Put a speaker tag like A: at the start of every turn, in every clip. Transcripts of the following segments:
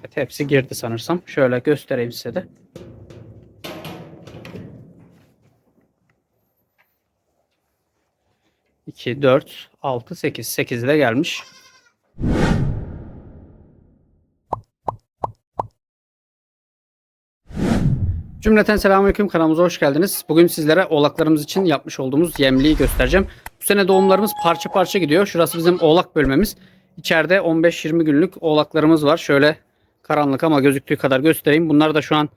A: Evet, hepsi girdi sanırsam. Şöyle göstereyim size de. İki, dört, altı, sekiz. Sekiz de gelmiş. Cümleten selamünaleyküm kanalımıza hoş geldiniz. Bugün sizlere oğlaklarımız için yapmış olduğumuz yemliği göstereceğim. Bu sene doğumlarımız parça parça gidiyor. Şurası bizim oğlak bölmemiz. İçeride 15-20 günlük oğlaklarımız var. Şöyle karanlık ama gözüktüğü kadar göstereyim. Bunlar da şu an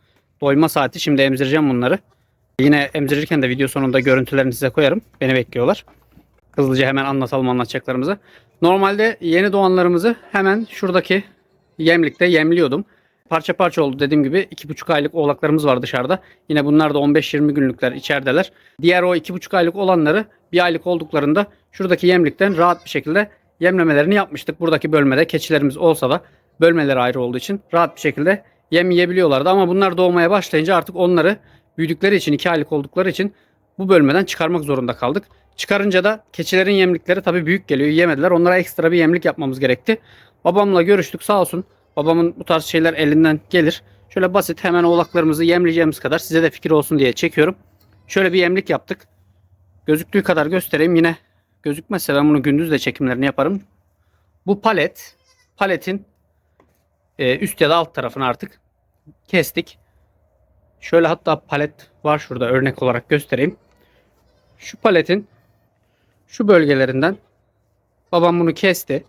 A: doyma saati. Şimdi emzireceğim bunları. Yine emzirirken de video sonunda görüntülerini size koyarım. Beni bekliyorlar. Hızlıca hemen anlatalım anlatacaklarımızı. Normalde yeni doğanlarımızı hemen şuradaki yemlikte yemliyordum. Parça parça oldu dediğim gibi 2,5 aylık oğlaklarımız var dışarıda. Yine bunlar da 15-20 günlükler içerideler. Diğer o 2,5 aylık olanları bir aylık olduklarında şuradaki yemlikten rahat bir şekilde yemlemelerini yapmıştık. Buradaki bölmede keçilerimiz olsa da bölmeleri ayrı olduğu için rahat bir şekilde yem yiyebiliyorlardı. Ama bunlar doğmaya başlayınca artık onları büyüdükleri için 2 aylık oldukları için bu bölmeden çıkarmak zorunda kaldık. Çıkarınca da keçilerin yemlikleri tabii büyük geliyor yemediler. Onlara ekstra bir yemlik yapmamız gerekti. Babamla görüştük sağ olsun. Babamın bu tarz şeyler elinden gelir. Şöyle basit hemen oğlaklarımızı yemleyeceğimiz kadar size de fikir olsun diye çekiyorum. Şöyle bir yemlik yaptık. Gözüktüğü kadar göstereyim. Yine gözükmezse ben bunu gündüz de çekimlerini yaparım. Bu palet. Paletin e, üst ya da alt tarafını artık kestik. Şöyle hatta palet var şurada örnek olarak göstereyim. Şu paletin şu bölgelerinden babam bunu kesti.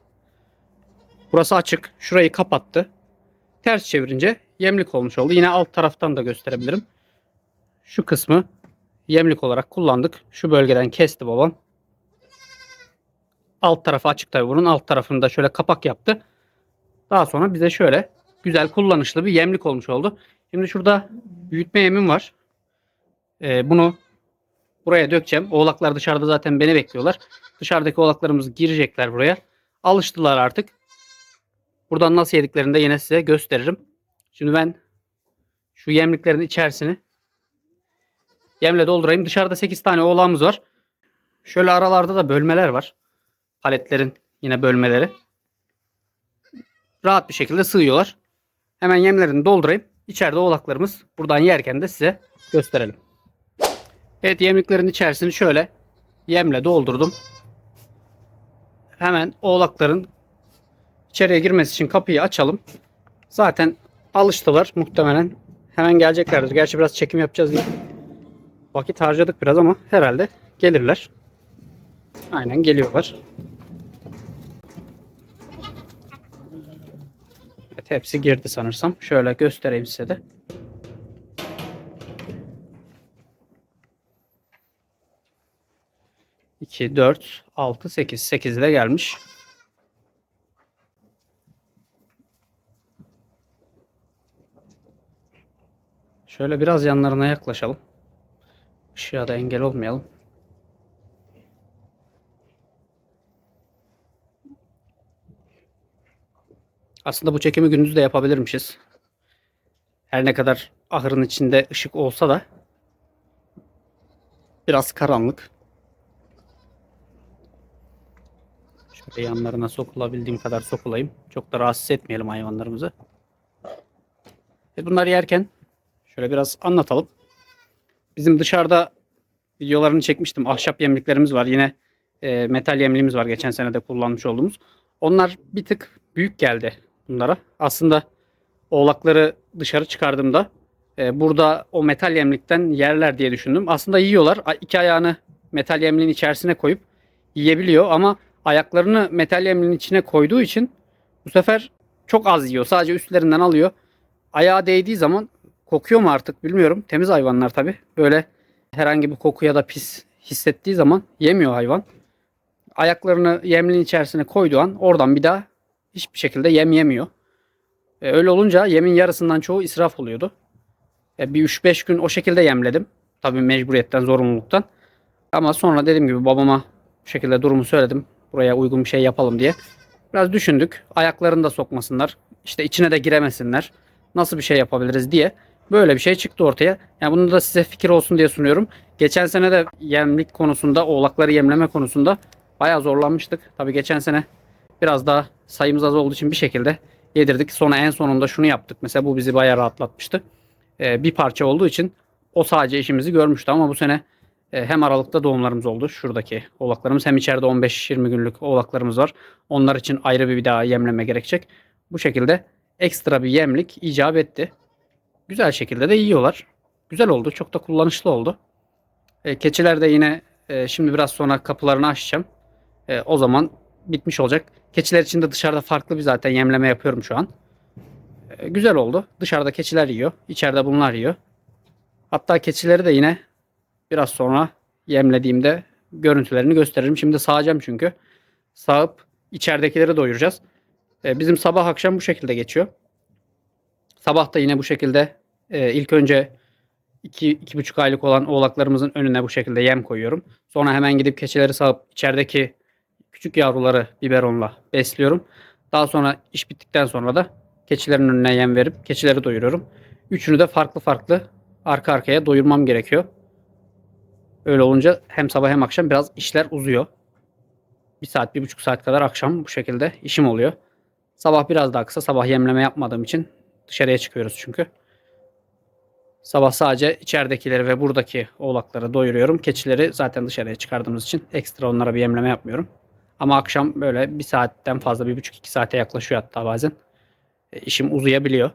A: Burası açık. Şurayı kapattı. Ters çevirince yemlik olmuş oldu. Yine alt taraftan da gösterebilirim. Şu kısmı yemlik olarak kullandık. Şu bölgeden kesti babam. Alt tarafı açık tabi bunun. Alt tarafını da şöyle kapak yaptı. Daha sonra bize şöyle güzel kullanışlı bir yemlik olmuş oldu. Şimdi şurada büyütme yemim var. Ee, bunu buraya dökeceğim. Oğlaklar dışarıda zaten beni bekliyorlar. Dışarıdaki oğlaklarımız girecekler buraya. Alıştılar artık. Buradan nasıl yediklerini de yine size gösteririm. Şimdi ben şu yemliklerin içerisini yemle doldurayım. Dışarıda 8 tane oğlağımız var. Şöyle aralarda da bölmeler var. Paletlerin yine bölmeleri. Rahat bir şekilde sığıyorlar. Hemen yemlerini doldurayım. İçeride oğlaklarımız buradan yerken de size gösterelim. Evet yemliklerin içerisini şöyle yemle doldurdum. Hemen oğlakların içeriye girmesi için kapıyı açalım. Zaten alıştılar muhtemelen. Hemen geleceklerdir. Gerçi biraz çekim yapacağız diye. Vakit harcadık biraz ama herhalde gelirler. Aynen geliyorlar. Hepsi girdi sanırsam. Şöyle göstereyim size de. İki, dört, altı, sekiz. Sekiz de gelmiş. Şöyle biraz yanlarına yaklaşalım. Işığa da engel olmayalım. Aslında bu çekimi gündüz de yapabilirmişiz. Her ne kadar ahırın içinde ışık olsa da biraz karanlık. Şöyle yanlarına sokulabildiğim kadar sokulayım. Çok da rahatsız etmeyelim hayvanlarımızı. E bunları yerken şöyle biraz anlatalım. Bizim dışarıda videolarını çekmiştim. Ahşap yemliklerimiz var. Yine e, metal yemliğimiz var. Geçen sene de kullanmış olduğumuz. Onlar bir tık büyük geldi bunlara. Aslında oğlakları dışarı çıkardığımda e, burada o metal yemlikten yerler diye düşündüm. Aslında yiyorlar. İki ayağını metal yemliğin içerisine koyup yiyebiliyor ama ayaklarını metal yemliğin içine koyduğu için bu sefer çok az yiyor. Sadece üstlerinden alıyor. Ayağa değdiği zaman kokuyor mu artık bilmiyorum. Temiz hayvanlar tabi. Böyle herhangi bir koku ya da pis hissettiği zaman yemiyor hayvan. Ayaklarını yemliğin içerisine koyduğu an oradan bir daha hiçbir şekilde yem yemiyor. E, öyle olunca yemin yarısından çoğu israf oluyordu. E, bir 3-5 gün o şekilde yemledim. Tabii mecburiyetten, zorunluluktan. Ama sonra dediğim gibi babama bu şekilde durumu söyledim. Buraya uygun bir şey yapalım diye. Biraz düşündük. Ayaklarını da sokmasınlar. İşte içine de giremesinler. Nasıl bir şey yapabiliriz diye. Böyle bir şey çıktı ortaya. Yani bunu da size fikir olsun diye sunuyorum. Geçen sene de yemlik konusunda, oğlakları yemleme konusunda bayağı zorlanmıştık. Tabii geçen sene biraz daha sayımız az olduğu için bir şekilde yedirdik. Sonra en sonunda şunu yaptık. Mesela bu bizi bayağı rahatlatmıştı. Ee, bir parça olduğu için o sadece işimizi görmüştü ama bu sene e, hem aralıkta doğumlarımız oldu. Şuradaki oğlaklarımız hem içeride 15-20 günlük oğlaklarımız var. Onlar için ayrı bir daha yemleme gerekecek. Bu şekilde ekstra bir yemlik icap etti. Güzel şekilde de yiyorlar. Güzel oldu. Çok da kullanışlı oldu. E, keçiler de yine e, şimdi biraz sonra kapılarını açacağım. E, o zaman bitmiş olacak. Keçiler için de dışarıda farklı bir zaten yemleme yapıyorum şu an. E, güzel oldu. Dışarıda keçiler yiyor. İçeride bunlar yiyor. Hatta keçileri de yine biraz sonra yemlediğimde görüntülerini gösteririm. Şimdi sağacağım çünkü. Sağıp içeridekileri doyuracağız. E, bizim sabah akşam bu şekilde geçiyor. Sabah da yine bu şekilde e, ilk önce 2-2,5 aylık olan oğlaklarımızın önüne bu şekilde yem koyuyorum. Sonra hemen gidip keçileri sağıp içerideki küçük yavruları biberonla besliyorum. Daha sonra iş bittikten sonra da keçilerin önüne yem verip keçileri doyuruyorum. Üçünü de farklı farklı arka arkaya doyurmam gerekiyor. Öyle olunca hem sabah hem akşam biraz işler uzuyor. Bir saat, bir buçuk saat kadar akşam bu şekilde işim oluyor. Sabah biraz daha kısa. Sabah yemleme yapmadığım için dışarıya çıkıyoruz çünkü. Sabah sadece içeridekileri ve buradaki oğlakları doyuruyorum. Keçileri zaten dışarıya çıkardığımız için ekstra onlara bir yemleme yapmıyorum. Ama akşam böyle bir saatten fazla, bir buçuk iki saate yaklaşıyor hatta bazen. E, işim uzayabiliyor.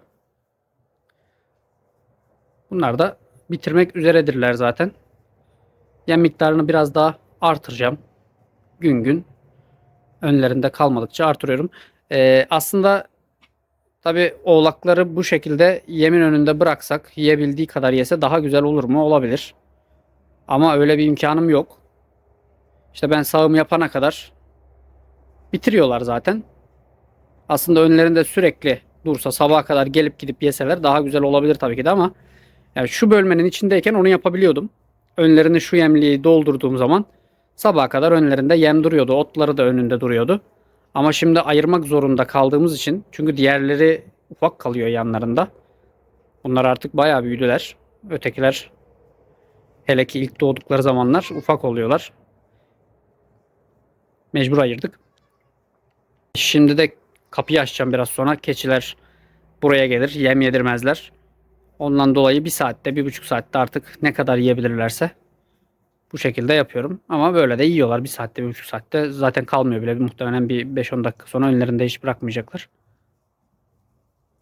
A: Bunlar da bitirmek üzeredirler zaten. Yem miktarını biraz daha artıracağım. Gün gün önlerinde kalmadıkça artırıyorum. Ee, aslında tabi oğlakları bu şekilde yemin önünde bıraksak yiyebildiği kadar yese daha güzel olur mu? Olabilir. Ama öyle bir imkanım yok. İşte ben sağım yapana kadar bitiriyorlar zaten. Aslında önlerinde sürekli dursa sabaha kadar gelip gidip yeseler daha güzel olabilir tabii ki de ama yani şu bölmenin içindeyken onu yapabiliyordum. Önlerini şu yemliği doldurduğum zaman sabaha kadar önlerinde yem duruyordu. Otları da önünde duruyordu. Ama şimdi ayırmak zorunda kaldığımız için çünkü diğerleri ufak kalıyor yanlarında. Bunlar artık bayağı büyüdüler. Ötekiler hele ki ilk doğdukları zamanlar ufak oluyorlar. Mecbur ayırdık. Şimdi de kapıyı açacağım biraz sonra. Keçiler buraya gelir. Yem yedirmezler. Ondan dolayı bir saatte, bir buçuk saatte artık ne kadar yiyebilirlerse bu şekilde yapıyorum. Ama böyle de yiyorlar. Bir saatte, bir buçuk saatte zaten kalmıyor bile. Muhtemelen bir 5-10 dakika sonra önlerinde hiç bırakmayacaklar.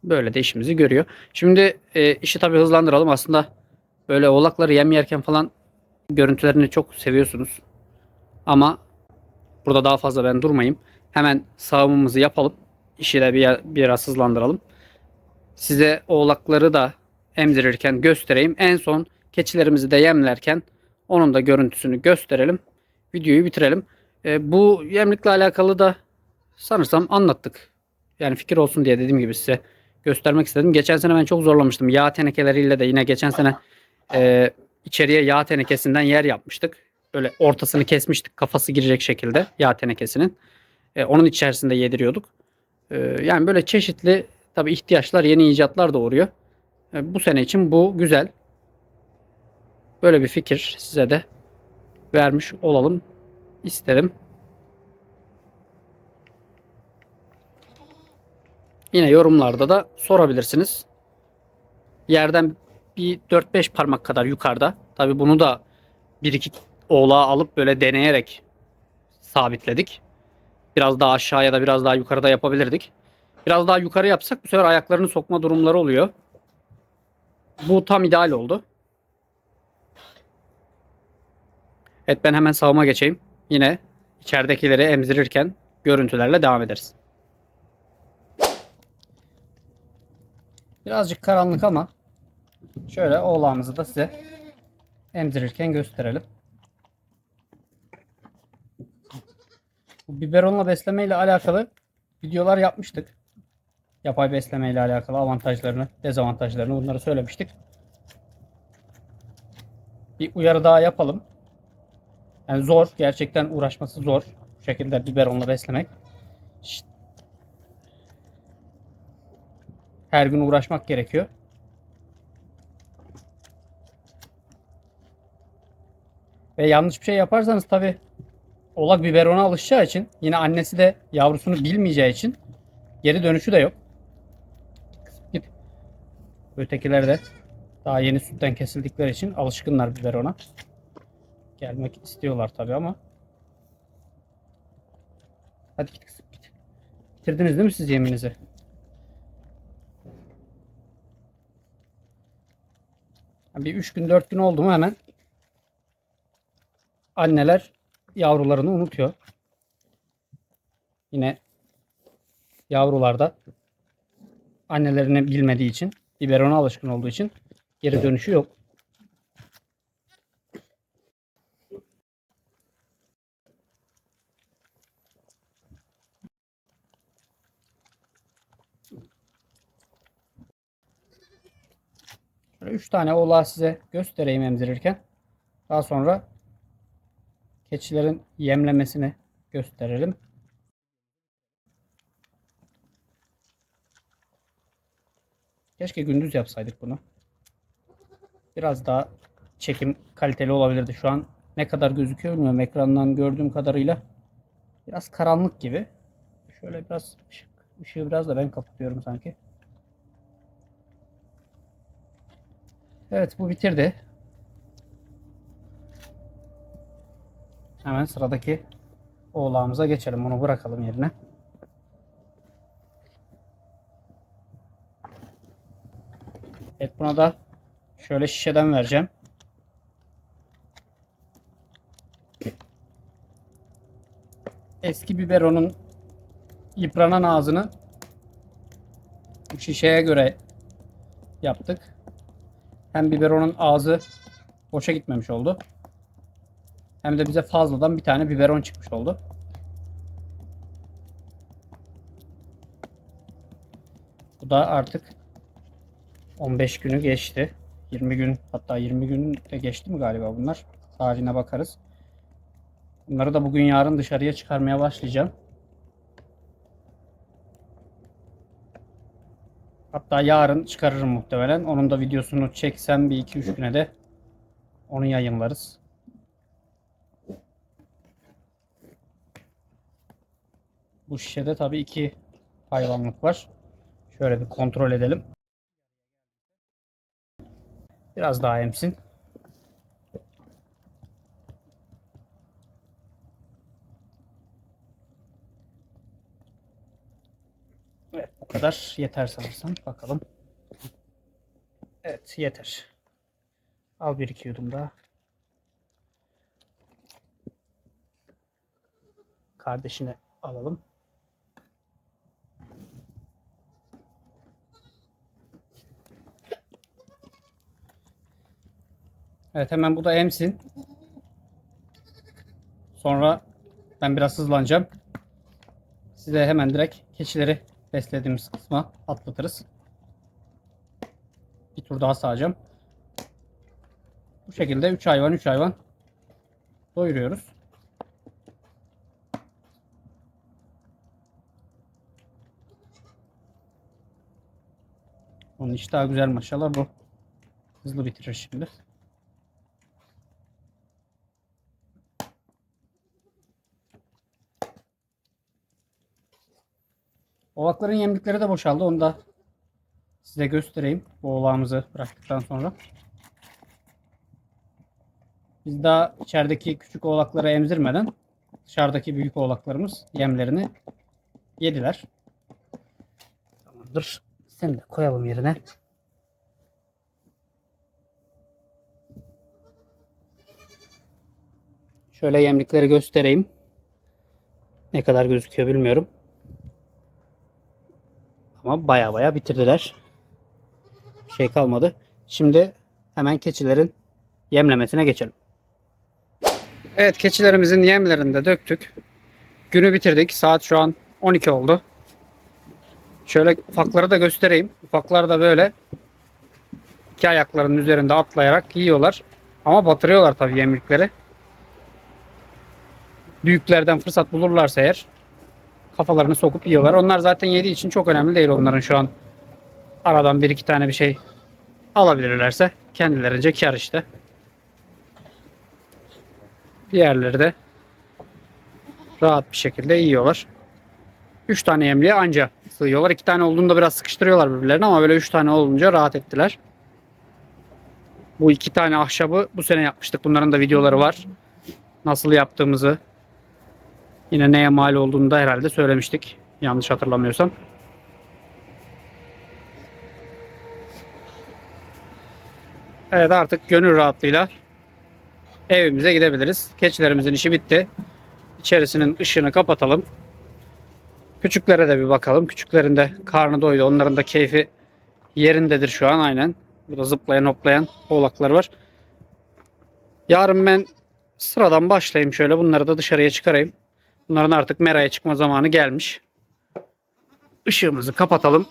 A: Böyle de işimizi görüyor. Şimdi e, işi tabii hızlandıralım. Aslında böyle oğlakları yem yerken falan görüntülerini çok seviyorsunuz. Ama burada daha fazla ben durmayayım. Hemen sağımımızı yapalım. İşi de bir, biraz hızlandıralım. Size oğlakları da emzirirken göstereyim. En son keçilerimizi de yemlerken onun da görüntüsünü gösterelim. Videoyu bitirelim. E, bu yemlikle alakalı da sanırsam anlattık. Yani fikir olsun diye dediğim gibi size göstermek istedim. Geçen sene ben çok zorlamıştım. Yağ tenekeleriyle de yine geçen sene e, içeriye yağ tenekesinden yer yapmıştık. Böyle ortasını kesmiştik kafası girecek şekilde yağ tenekesinin. E, onun içerisinde yediriyorduk. E, yani böyle çeşitli tabi ihtiyaçlar yeni icatlar doğuruyor. E, bu sene için bu güzel. Böyle bir fikir size de vermiş olalım isterim. Yine yorumlarda da sorabilirsiniz. Yerden bir 4-5 parmak kadar yukarıda. Tabi bunu da bir iki oğlağı alıp böyle deneyerek sabitledik. Biraz daha aşağıya da biraz daha yukarıda yapabilirdik. Biraz daha yukarı yapsak bu sefer ayaklarını sokma durumları oluyor. Bu tam ideal oldu. Evet ben hemen sağıma geçeyim. Yine içeridekileri emzirirken görüntülerle devam ederiz. Birazcık karanlık ama şöyle oğlağımızı da size emzirirken gösterelim. Bu biberonla besleme ile alakalı videolar yapmıştık. Yapay besleme ile alakalı avantajlarını, dezavantajlarını bunları söylemiştik. Bir uyarı daha yapalım. Yani zor. Gerçekten uğraşması zor. Bu şekilde biberonla beslemek. İşte her gün uğraşmak gerekiyor. Ve yanlış bir şey yaparsanız tabi oğlak biberona alışacağı için yine annesi de yavrusunu bilmeyeceği için geri dönüşü de yok. Ötekiler de daha yeni sütten kesildikleri için alışkınlar biberona. Gelmek istiyorlar tabii ama. Hadi git kızım git. Bitirdiniz değil mi siz yeminizi? Bir 3 gün 4 gün oldu mu hemen anneler yavrularını unutuyor. Yine yavrular da annelerini bilmediği için, biberona alışkın olduğu için geri dönüşü yok. Şöyle üç tane oğlağı size göstereyim emzirirken. Daha sonra keçilerin yemlemesini gösterelim. Keşke gündüz yapsaydık bunu. Biraz daha çekim kaliteli olabilirdi. Şu an ne kadar gözüküyor bilmiyorum. Ekrandan gördüğüm kadarıyla biraz karanlık gibi. Şöyle biraz ışık, ışığı biraz da ben kapatıyorum sanki. Evet bu bitirdi. Hemen sıradaki oğlağımıza geçelim. Bunu bırakalım yerine. Evet buna da şöyle şişeden vereceğim. Eski biberonun yıpranan ağzını bu şişeye göre yaptık. Hem biberonun ağzı boşa gitmemiş oldu. Hem de bize fazladan bir tane biberon çıkmış oldu. Bu da artık 15 günü geçti. 20 gün hatta 20 gün de geçti mi galiba bunlar? Tarihine bakarız. Bunları da bugün yarın dışarıya çıkarmaya başlayacağım. Hatta yarın çıkarırım muhtemelen. Onun da videosunu çeksem bir 2-3 güne de onu yayınlarız. Bu şişede tabii iki hayvanlık var. Şöyle bir kontrol edelim. Biraz daha emsin. Evet bu kadar yeter sanırsam. Bakalım. Evet yeter. Al bir iki yudum daha. Kardeşine alalım. Evet hemen bu da emsin. Sonra ben biraz hızlanacağım. Size hemen direkt keçileri beslediğimiz kısma atlatırız. Bir tur daha sağacağım. Bu şekilde 3 hayvan 3 hayvan doyuruyoruz. Onun işi daha güzel maşallah bu. Hızlı bitirir şimdi. Oğlakların yemlikleri de boşaldı. Onu da size göstereyim. Bu oğlağımızı bıraktıktan sonra. Biz daha içerideki küçük oğlakları emzirmeden dışarıdaki büyük oğlaklarımız yemlerini yediler. Tamamdır. Seni de koyalım yerine. Şöyle yemlikleri göstereyim. Ne kadar gözüküyor bilmiyorum. Ama baya baya bitirdiler. Şey kalmadı. Şimdi hemen keçilerin yemlemesine geçelim. Evet keçilerimizin yemlerini de döktük. Günü bitirdik. Saat şu an 12 oldu. Şöyle ufakları da göstereyim. Ufaklar da böyle iki ayaklarının üzerinde atlayarak yiyorlar. Ama batırıyorlar tabii yemlikleri. Büyüklerden fırsat bulurlarsa eğer kafalarını sokup yiyorlar. Onlar zaten yediği için çok önemli değil onların şu an. Aradan bir iki tane bir şey alabilirlerse kendilerince kar işte. Diğerleri de rahat bir şekilde yiyorlar. 3 tane yemliğe anca sığıyorlar. 2 tane olduğunda biraz sıkıştırıyorlar birbirlerini ama böyle 3 tane olunca rahat ettiler. Bu iki tane ahşabı bu sene yapmıştık. Bunların da videoları var. Nasıl yaptığımızı yine neye mal olduğunu da herhalde söylemiştik. Yanlış hatırlamıyorsam. Evet artık gönül rahatlığıyla evimize gidebiliriz. Keçilerimizin işi bitti. İçerisinin ışığını kapatalım. Küçüklere de bir bakalım. Küçüklerin de karnı doydu. Onların da keyfi yerindedir şu an aynen. Burada zıplayan hoplayan oğlaklar var. Yarın ben sıradan başlayayım şöyle. Bunları da dışarıya çıkarayım. Bunların artık meraya çıkma zamanı gelmiş. Işığımızı kapatalım.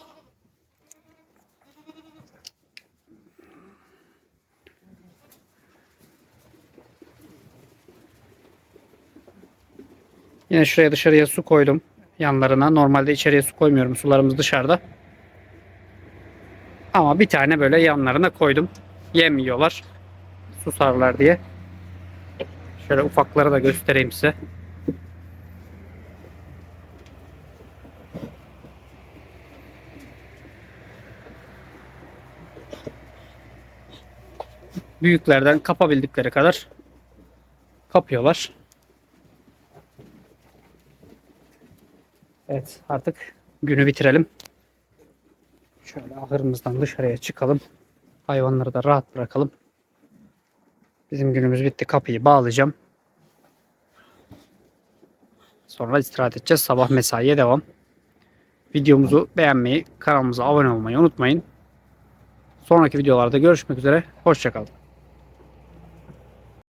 A: Yine şuraya dışarıya su koydum yanlarına. Normalde içeriye su koymuyorum. Sularımız dışarıda. Ama bir tane böyle yanlarına koydum. Yem yiyorlar. Susarlar diye. Şöyle ufakları da göstereyim size. Büyüklerden kapabildikleri kadar kapıyorlar. Evet artık günü bitirelim. Şöyle ahırımızdan dışarıya çıkalım. Hayvanları da rahat bırakalım. Bizim günümüz bitti. Kapıyı bağlayacağım. Sonra istirahat edeceğiz. Sabah mesaiye devam. Videomuzu beğenmeyi, kanalımıza abone olmayı unutmayın. Sonraki videolarda görüşmek üzere. Hoşçakalın.